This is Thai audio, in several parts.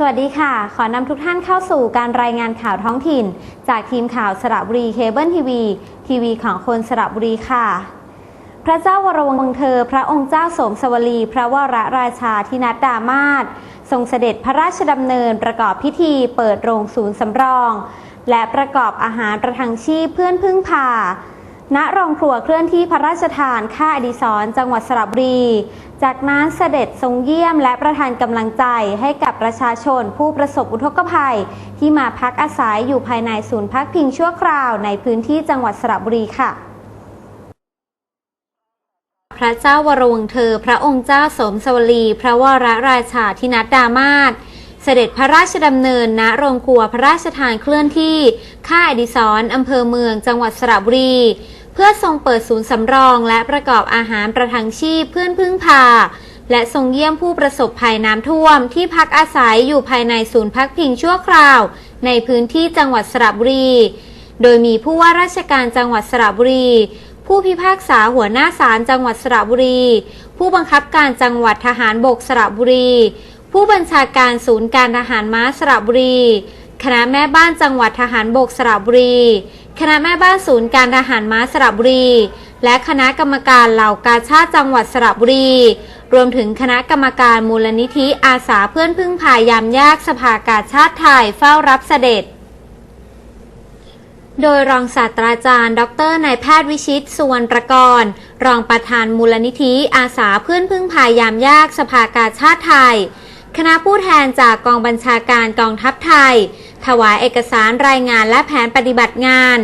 สวัสดีค่ะ ขอนำทุกท่านเข้าสู่การรายงานข่าวท้องถิ่น จากทีมข่าวสระบุรีเคเบิลทีวี ทีวีของคนสระบุรีค่ะ พระเจ้าวรวงศ์เธอ พระองค์เจ้าสมสวลี พระวรราชาธินัดดามาศทรงเสด็จพระราชดำเนินประกอบพิธีเปิดโรงศูนย์สำรอง และประกอบอาหารประทังชีพเพื่อนพึ่งพา ณโรงครัวเคลื่อนที่พระราชทานค่าอดิศรจังหวัดสระบุรี จากนั้นเสด็จทรงเยี่ยมและประทานกำลังใจให้กับประชาชนผู้ประสบอุทกภัย ที่มาพักอาศัยอยู่ภายในศูนย์พักพิงชั่วคราวในพื้นที่จังหวัดสระบุรีค่ะพระเจ้าวรวงเธอ พระองค์เจ้าสมสวลี พระวรราชาธินัดดามาศเสด็จพระราชดำเนินณโรงครัวพระราชทานเคลื่อนที่ ค่ายอดิศรอำเภอเมืองจังหวัดสระบุรี พื่อทรงเปิดศูนย์สำรอง และประกอบอาหารประทังชีพเพื่อนพึ่งพา และทรงเยี่ยมผู้ประสบภัยน้ำท่วม ที่พักอาศัยอยู่ภายในศูนย์พักพิงชั่วคราว ในพื้นที่จังหวัดสระบุรี โดยมีผู้ว่าราชการจังหวัดสระบุรี ผู้พิพากษาหัวหน้าศาลจังหวัดสระบุรี ผู้บังคับการจังหวัดทหารบกสระบุรี ผู้บัญชาการศูนย์การทหารม้าสระบุรี คณะแม่บ้านจังหวัดทหารบกสระบุรี คณะแม่บ้านศูนย์การทหารม้าสระบุรี และคณะกรรมการเหล่ากาชาติจังหวัดสระบุรี รวมถึงคณะกรรมการมูลนิธิอาสาเพื่อนพึ่งพายามยากสภากาชาติไทยเฝ้ารับเสด็จ โดยรองศาสตราจารย์ ดรนายแพทย์วิชิตสุวรรณประกรณ์รองประธานมูลนิธิอาสาเพื่อนพึ่งพายามยากสภากาชาติไทย คณะผู้แทนจากกองบัญชาการกองทัพไทย ถวายเอกสารรายงานและแผนปฏิบัติงาน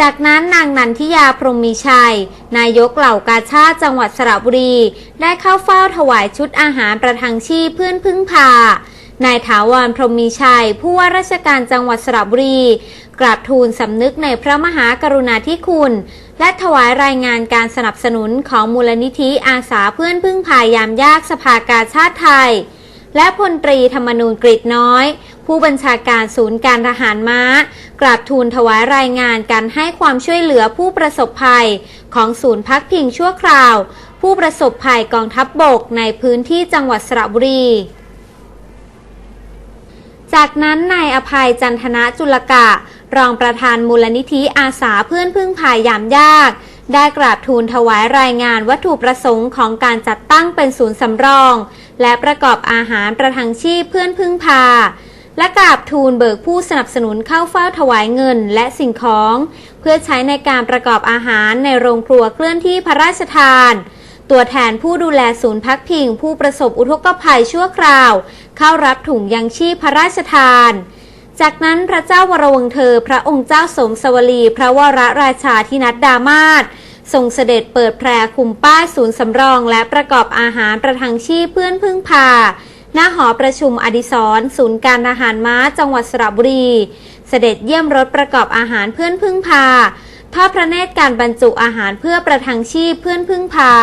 จากนั้นนางนันทิยาพรหมมีชัย นายกเหล่ากาชาติจังหวัดสระบุรี ได้เข้าเฝ้าถวายชุดอาหารประทังชีพเพื่อนพึ่งพานายถาวรพรหมมีชัย ผู้ว่าราชการจังหวัดสระบุรี กราบทูลสำนึกในพระมหากรุณาธิคุณ และถวายรายงานการสนับสนุนของมูลนิธิอาสาเพื่อนพึ่งพายามยากสภากาชาติไทย และพลตรีธรรมนูญกฤษน้อย ผู้บัญชาการศูนย์การทหารม้า กราบทูลถวายรายงานการให้ความช่วยเหลือผู้ประสบภัย ของศูนย์พักพิงชั่วคราว ผู้ประสบภัยกองทัพบบกในพื้นที่จังหวัดสระบุรีจากนั้นนายอภัยจันทนะจุลกะ รองประธานมูลนิธิอาสาเพื่อนพึ่งพายยามยาก ได้กราบทูลถวายรายงานวัตถุประสงค์ของการจัดตั้งเป็นศูนย์สำรอง และประกอบอาหารประทังชีพเพื่อนพึ่งพา และกราบทูลเบิกผู้สนับสนุนเข้าเฝ้าถวายเงินและสิ่งของ เพื่อใช้ในการประกอบอาหารในโรงครัวเคลื่อนที่พระราชทาน ตัวแทนผู้ดูแลศูนย์พักพิง ผู้ประสบอุทกภัยชั่วคราว เข้ารับถุงยังชีพพระราชทาน จากนั้นพระเจ้าวรวงเธอ พระองค์เจ้าสมสวลี พระวรราชาธินัดดามาศทรงเสด็จเปิดแพรคุมป้ายศูนย์สำรอง และประกอบอาหารประทังชีพเพื่อนพึ่งพา หน้าหอประชุมอดิศรศูนย์การทหารม้าจังหวัดสระบุรี เสด็จเยี่ยมรถประกอบอาหารเพื่อนพึ่งพาทอดพระเนตรการบรรจุอาหารเพื่อประทังชีพเพื่อนพึ่งพา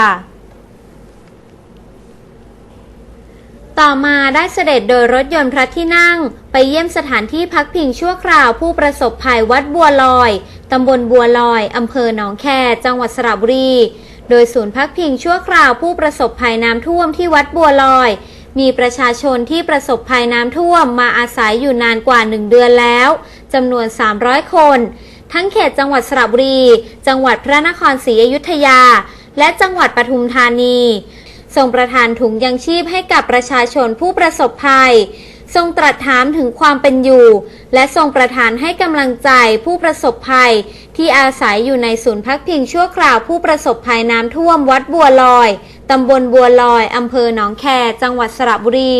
ต่อมาได้เสด็จโดยรถยนต์พระที่นั่ง ไปเยี่ยมสถานที่พักพิงชั่วคราวผู้ประสบภัยวัดบัวลอย ตำบลบัวลอย อำเภอหนองแค จังหวัดสระบุรี โดยศูนย์พักพิงชั่วคราวผู้ประสบภัยน้ำท่วมที่วัดบัวลอย มีประชาชนที่ประสบภัยน้ำท่วมมาอาศัยอยู่นานกว่า1เดือนแล้วจำนวน 300 คน ทั้งเขตจังหวัดสระบุรี จังหวัดพระนครศรีอยุธยา และจังหวัดปทุมธานี ทรงประทานถุงยังชีพให้กับประชาชนผู้ประสบภัย ทรงตรัสถามถึงความเป็นอยู่ และทรงประทานให้กำลังใจผู้ประสบภัย ที่อาศัยอยู่ในศูนย์พักพิงชั่วคราวผู้ประสบภัยน้ำท่วมวัดบัวลอยตำบลบัวลอยอำเภอหนองแคจังหวัดสระบุรี